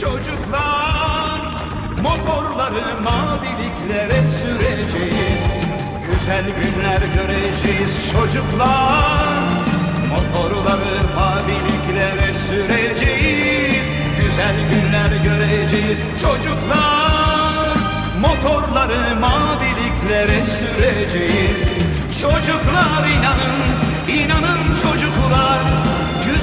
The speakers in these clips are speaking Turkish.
çocuklar. Motorları maviliklere süreceğiz. Güzel günler göreceğiz çocuklar. Motorları maviliklere süreceğiz. Güzel günler göreceğiz çocuklar. Motorları maviliklere süreceğiz. Çocuklar inanın,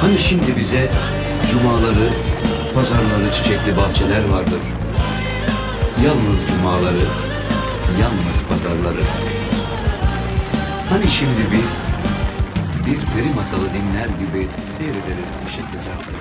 Hani şimdi bize cumaları, pazarları, çiçekli bahçeler vardır. Yalnız cumaları, yalnız pazarları. Hani şimdi biz bir peri masalı dinler gibi seyrederiz ışıklı caddeleri.